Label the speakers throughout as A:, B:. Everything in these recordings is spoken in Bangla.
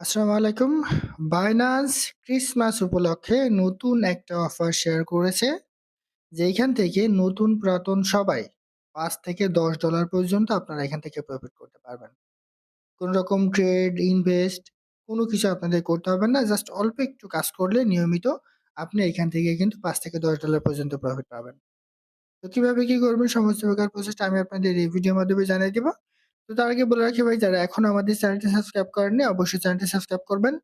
A: আসসালামু আলাইকুম। বাইন্যান্স ক্রিসমাস উপলক্ষে নতুন একটা অফার শেয়ার করেছে। যেইখান থেকে নতুন পুরাতন সবাই $৫-$১০ পর্যন্ত আপনারা এখান থেকে প্রফিট করতে পারবেন। কোন রকম ট্রেড, ইনভেস্ট কোনো কিছু আপনাদের করতে হবে না। জাস্ট অল্প একটু কাজ করলে নিয়মিত আপনি এখান থেকে কিন্তু $৫-$১০ পর্যন্ত প্রফিট পাবেন। তো কীভাবে কী করবেন সমস্ত প্রকার প্রসেসটা আমি আপনাদের এই ভিডিওর মাধ্যমে জানিয়ে দিব। তো তার আগে বলে রাখি ভাই যারা এখন আমাদের চ্যানেলটি সাবস্ক্রাইব করেননি অবশ্যই চ্যানেলটি সাবস্ক্রাইব করবেন।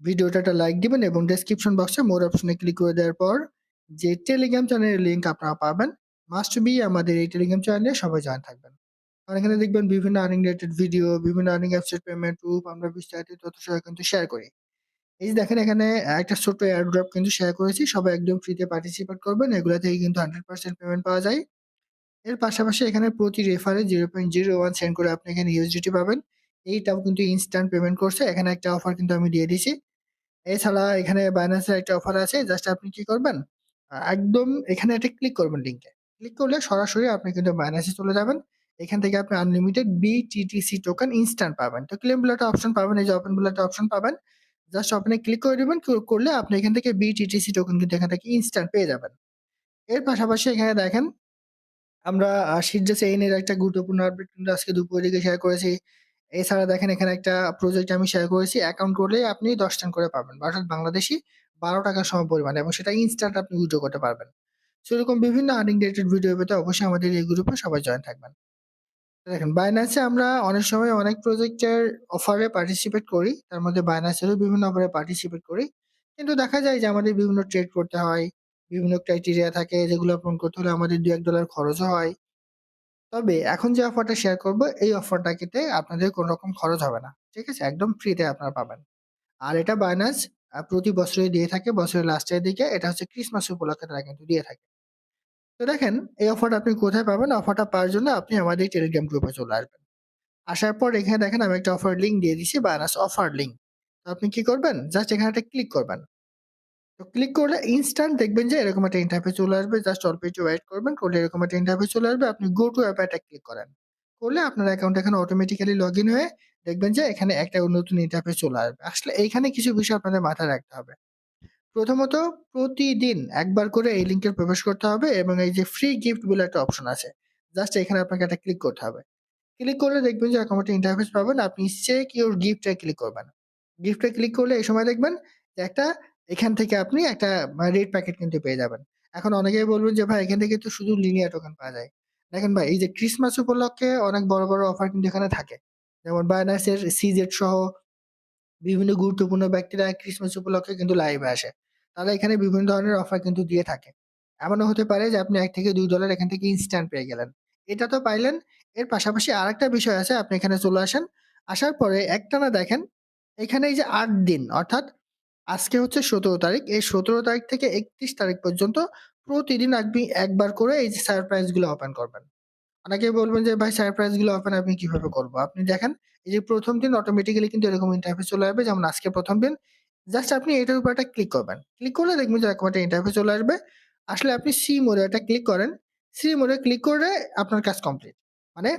A: ভিডিওটা একটা লাইক দিবেন এবং ডেসক্রিপশন বক্সে মোর অপশনে ক্লিক করে দেওয়ার পর যে টেলিগ্রাম চ্যানেলের লিঙ্ক আপনারা পাবেন মাস্ট বি আমাদের এই টেলিগ্রাম চ্যানেলে সবাই জয়েন থাকবেন। আর এখানে দেখবেন বিভিন্ন আর্নিং রিলেটেড ভিডিও, বিভিন্ন আর্নিং অ্যাপসের পেমেন্ট প্রুফ আমরা বিস্তারিত তথ্য সহ কিন্তু শেয়ার করি। এই যে দেখেন এখানে একটা ছোট্ট এয়ারড্রপ কিন্তু শেয়ার করেছি। সবাই একদম ফ্রিতে পার্টিসিপেট করবেন। এগুলা থেকে কিন্তু 100% পেমেন্ট পাওয়া যায়। এর পাশাপাশি এখানে প্রতি রেফারে 0.01 সেন্ড করে আপনি এখানে ইউএসডিটি পাবেন। এইটাও কিন্তু ইনস্ট্যান্ট পেমেন্ট করছে। এখানে একটা অফার কিন্তু আমি দিয়ে দিছি। এছাড়া এখানে বাইন্যান্সের একটা অফার আছে। জাস্ট আপনি কি করবেন? একদম এখানে একটা ক্লিক করবেন লিংকে। ক্লিক করলে সরাসরি আপনি কিন্তু বাইন্যান্সে চলে যাবেন। এখান থেকে আপনি আনলিমিটেড BTTC টোকেন ইনস্ট্যান্ট পাবেন। তো ক্লেম বলে একটা অপশন পাবেন। এই যে ওপেন বলে একটা অপশন পাবেন। জাস্ট ওপেনে ক্লিক করে দেবেন করলে আপনি এখান থেকে BTTC টোকেন কিন্তু এখান থেকে ইনস্ট্যান্ট পেয়ে যাবেন। এর পাশাপাশি এখানে দেখেন আমরা আ শিরজা চেইন এর একটা গুরুত্বপূর্ণ আপডেট কিন্তু আজকে দুপুরের দিকে শেয়ার করেছি। এছাড়া দেখেন, এখানে একটা প্রজেক্ট আমি শেয়ার করেছি। অ্যাকাউন্ট করলেই আপনি ১০ টান করে পাবেন। অর্থাৎ বাংলাদেশী ৳১২ সমপরিমাণ এবং সেটা ইনস্ট্যান্ট আপনি উইথড্র করতে পারবেন। সো এরকম বিভিন্ন আর্নিং রিলেটেড ভিডিও পেতে অবশ্যই আমাদের এই গ্রুপে সবাই জয়েন থাকবেন। দেখেন বাইন্যান্সে আমরা অনেক সময় অনেক প্রজেক্টের অফারে পার্টিসিপেট করি। তার মধ্যে বাইন্যান্সেরও বিভিন্ন অফারে পার্টিসিপেট করি। কিন্তু দেখা যায় যে আমাদের বিভিন্ন ট্রেড করতে হয়। বিভিন্ন ক্রাইটেরিয়া থাকে যেগুলো পূরণ করতে হলে আমাদের $২-১ খরচও হয়। তবে এখন যে অফারটা শেয়ার করব, এই অফারটাতে আপনাদের কোনো রকম খরচ হবে না। ঠিক আছে? একদম ফ্রিতে আপনারা পাবেন। আর এটা বাইন্যান্স আ, প্রতি বছরে দিয়ে থাকে। বছরের লাস্টের দিকে এটা হচ্ছে ক্রিসমাস উপলক্ষে তারা কিন্তু দিয়ে থাকে। তো দেখেন, এই অফারটা আপনি কোথায় পাবেন? অফারটা পাওয়ার জন্য আপনি আমাদের টেলিগ্রাম গ্রুপে চলে আসবেন। আসার পর এখানে দেখেন আমি একটা অফার লিংক দিয়ে দিছি বাইন্যান্স অফার লিঙ্ক তো আপনি কি করবেন? জাস্ট এখানে একটা ক্লিক করবেন। ক্লিক করলে ইনস্ট্যান্ট দেখবেন যে এরকম একটা ইন্টারফেস চলে আসবে। জাস্ট অল্প একটু ওয়েট করবেন। করলে এরকম একটা ইন্টারফেস চলে আসবে। আপনি গো টু অ্যাপ এটা ক্লিক করেন। করলে আপনার অ্যাকাউন্ট এখানে অটোমেটিক্যালি লগ ইন হয়ে দেখবেন যে এখানে একটা নতুন ইন্টারফেস চলে আসবে। আসলে এইখানে কিছু বিষয় আপনাদের মাথায় রাখতে হবে। প্রথমত প্রতিদিন একবার করে এই লিংকে প্রবেশ করতে হবে এবং এই যে ফ্রি গিফট বলে একটা অপশন আছে। জাস্ট এখানে আপনাকে একটা ক্লিক করতে হবে। ক্লিক করলে দেখবেন যে এরকম একটা ইন্টারফেস পাবেন। আপনি চেক ইউর গিফট ক্লিক করবেন। গিফট ক্লিক করলে এই সময় দেখবেন যে একটা এখান থেকে আপনি একটা রেড প্যাকেট কিন্তু পেয়ে যাবেন। এখন অনেকেই বলবেন যে ভাই এখান থেকে তো শুধু লিনিয়ার টোকেন পাওয়া যায়। দেখেন ভাই এই যে ক্রিসমাস উপলক্ষে অনেক বড়, বড় অফার কিন্তু এখানে থাকে। যেমন বাইন্যান্সের CZ সহ বিভিন্ন গুরুত্বপূর্ণ ব্যক্তিরা ক্রিসমাস উপলক্ষে কিন্তু লাইভে আসে। তারা এখানে বিভিন্ন ধরনের অফার কিন্তু দিয়ে থাকে। এমনও হতে পারে যে আপনি $১-$২ এখান থেকে ইনস্ট্যান্ট পেয়ে গেলেন। এটা তো পাইলেন। এর পাশাপাশি আরেকটা বিষয় আছে আপনি এখানে চলে আসেন। আসার পরে একটানা দেখেন এখানে এই যে আট দিন অর্থাৎ আজকে হচ্ছে ১৭ তারিখ। এই ১৭ তারিখ থেকে ৩১ তারিখ পর্যন্ত প্রতিদিন আপনি একবার করে এই যে সারপ্রাইজগুলো ওপেন করবেন। অনেকেই বলবেন যে, ভাই সারপ্রাইজগুলো ওপেন আমি কীভাবে করব? আপনি দেখেন, এই যে প্রথম দিন অটোমেটিক্যালি কিন্তু এরকম ইন্টারফেস চলে আসবে যেমন আজকে প্রথম দিন। জাস্ট আপনি এটার উপর একটা ক্লিক করবেন। ক্লিক করলে দেখবেন যে এরকম একটা ইন্টারফেস চলে আসবে। আসলে আপনি সি মোড়ে একটা ক্লিক করেন। সি মোড়ে ক্লিক করে আপনার কাজ কমপ্লিট। মানে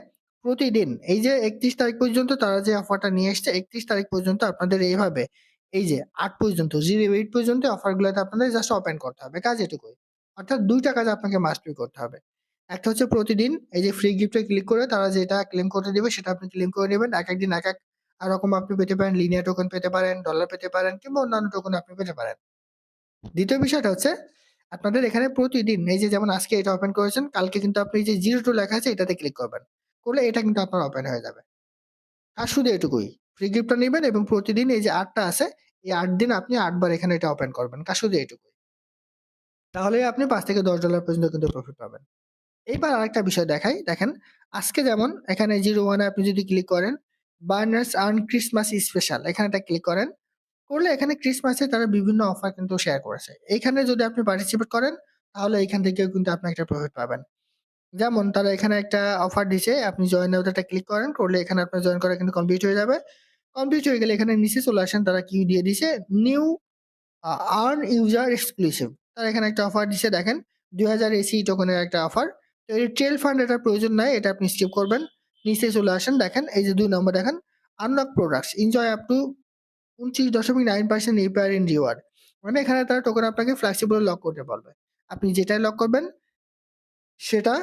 A: প্রতিদিন এই যে ৩১ তারিখ পর্যন্ত তারা যে অফারটা নিয়ে এসছে ৩১ তারিখ পর্যন্ত আপনাদের এইভাবে এই যে আট পর্যন্ত 08 পর্যন্ত অফারগুলোতে আপনাদের জাস্ট ওপেন করতে হবে। কাজ এটুকুই। অর্থাৎ ২ টা কাজ আপনাকে মাস্ট করতে হবে। একটা হচ্ছে প্রতিদিন এই যে ফ্রি গিফট ক্লিক করে তারা যেটা ক্লেম করতে দেবে সেটা আপনি ক্লেম করে নিবেন। এক দিন এক আ রকম আপনি পেতে পারেন। লিনিয়ার টোকেন পেতে পারেন, ডলার পেতে পারেন কিংবা অন্যান্য টোকেন আপনি পেতে পারেন। দ্বিতীয় বিষয়টা হচ্ছে আপনাদের এখানে প্রতিদিন এই যে যেমন আজকে এটা ওপেন করেছেন, কালকে কিন্তু আপনি যে জিরো টু লেখা আছে এটাতে ক্লিক করবেন। করলে এটা কিন্তু আপনার ওপেন হয়ে যাবে। আর শুধু এটুকুই। ফ্রি গিফটটা নিবেন এবং প্রতিদিন এই যে আটটা আছে, এই আট দিন আপনি আটবার এখানে এটা ওপেন করবেন। কাজ শুধু এটুকুই। তাহলে আপনি $৫-$১০ পর্যন্ত কিন্তু প্রফিট পাবেন। এইবার আরেকটা বিষয় দেখাই। দেখেন আজকে যেমন এখানে জিরো ওয়ানে আপনি যদি ক্লিক করেন, বার্নার্স আর্ন ক্রিসমাস স্পেশাল এখানে একটা ক্লিক করেন। করলে এখানে ক্রিসমাসে তারা বিভিন্ন অফার কিন্তু শেয়ার করেছে। এইখানে যদি আপনি পার্টিসিপেট করেন তাহলে এখান থেকেও কিন্তু আপনি একটা প্রফিট পাবেন। যেমন তারা এখানে একটা অফার দিছে। আপনি জয়েন একটা ক্লিক করেন। করলে এখানে আপনার জয়েন করা কিন্তু কমপ্লিট হয়ে যাবে। কমপ্লিট হয়ে গেলে এখানে নিচে চলে আসেন, তারা কি দিয়ে দিছে? New earn user exclusive. তারা এখানে একটা অফার দিছে, দেখেন ২০০০ এসি টোকনের একটা অফার। তো এই ট্রেল ফান্ড এটার প্রয়োজন নাই। এটা আপনি স্কিপ করবেন। নিচে চলে আসেন, দেখেন, এই যে ২ নম্বর দেখেন unlock products enjoy up to 29.9% APR in reward. মানে এখানে তারা টোকেন আপনাকে ফ্লেক্সিবল লক করতে পারবে আপনি যেটাই লক করবেন, সেটা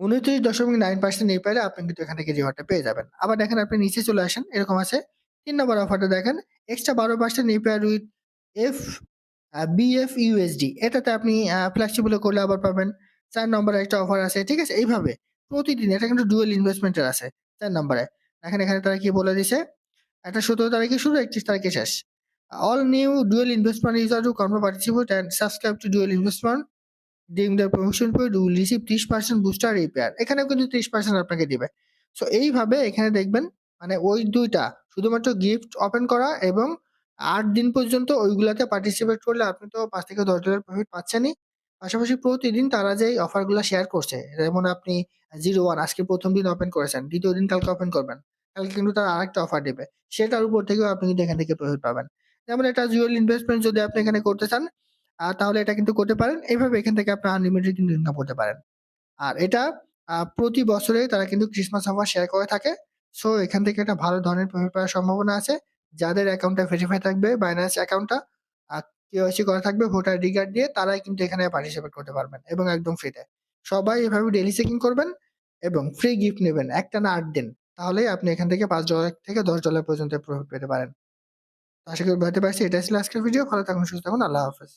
A: 29.9% APR এ আপনি কিন্তু এখান থেকে রিওয়ার্ডটা পেয়ে যাবেন। আবার দেখেন আপনি নিচে চলে আসেন, এরকম আছে তিন নম্বর অফারটা দেখেন extra 12% APR with F BF USD এটাতে আপনি ফ্লেক্সিবল করলে আবার পাবেন। চার নম্বরে একটা অফার আছে, ঠিক আছে? এইভাবে প্রতিদিন এটা কিন্তু ডুয়েল ইনভেস্টমেন্টের আছে চার নম্বরে। দেখেন এখানে তারা কি বলে দিছে, এটা ১৭ তারিখে শুরু ৩১ তারিখে শেষ। All new dual investment user to confirm participate and subscribe to dual investment during the promotion period will receive 30% booster repair এখানেও কিন্তু 30% আপনাকে দিবে। সো এইভাবে এখানে দেখবেন মানে ওই দুইটা শুধুমাত্র গিফট ওপেন করা এবং আট দিন পর্যন্ত ওইগুলাতে পার্টিসিপেট করলে আপনি তো $৫-১০ প্রফিট পাচ্ছেনই। পাশাপাশি প্রতিদিন তারা যেই অফারগুলো শেয়ার করছে, যেমন আপনি 01 আজকে প্রথম দিন ওপেন করেছেন, দ্বিতীয় দিন কালকে ওপেন করবেন। কালকে কিন্তু তারা আরেকটা অফার দিবে। সেটার উপর থেকেও আপনি কিন্তু এখান থেকে প্রফিট পাবেন। যেমন এটা জুয়েল ইনভেস্টমেন্ট যদি আপনি এখানে করতে চান, আ তাহলে এটা কিন্তু করতে পারেন। এইভাবে এখান থেকে আপনি আনলিমিটেড কিন্তু ইনকাম করতে পারেন। আর এটা প্রতি বছরে তারা কিন্তু ক্রিসমাস অফার শেয়ার করে থাকে। সো এখান থেকে একটা ভালো ধরনের প্রফিট পাওয়ার সম্ভাবনা আছে। যাদের অ্যাকাউন্টটা ভেরিফাই থাকবে বাইন্যান্স অ্যাকাউন্টটা আর কেওয়াইসি করা থাকবে ভোটার কার্ড দিয়ে তারাই কিন্তু এখানে পার্টিসিপেট করতে পারবেন এবং একদম ফ্রিতে। সবাই এভাবে ডেইলি চেকিং করবেন এবং ফ্রি গিফট নেবেন একটা না আট দিন। তাহলেই আপনি এখান থেকে পাঁচ ডলার থেকে $১০ পর্যন্ত প্রফিট পেতে পারেন। আশা করি বুঝাতে পারছি। এটাই ছিল আজকের ভিডিও। ভালো থাকুন, সুস্থ থাকুন। আল্লাহ হাফেজ।